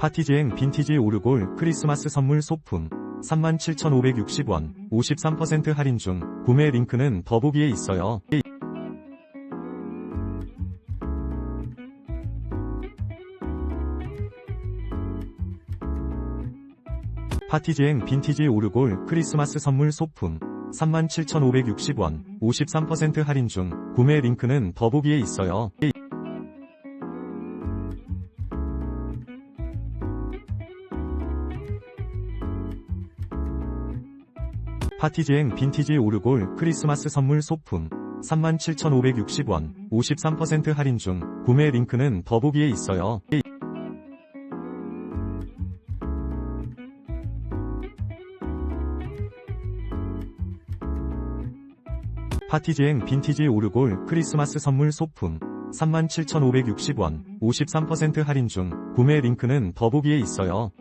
파티지행 빈티지 오르골 크리스마스 선물 소품 37,560원 53% 할인 중 구매 링크는 더보기에 있어요. 파티지행 빈티지 오르골 크리스마스 선물 소품 37,560원 53% 할인 중 구매 링크는 더보기에 있어요. 파티지행 빈티지 오르골 크리스마스 선물 소품 37,560원 53% 할인 중 구매 링크는 더보기에 있어요. 파티지행 빈티지 오르골 크리스마스 선물 소품 37,560원 53% 할인 중 구매 링크는 더보기에 있어요.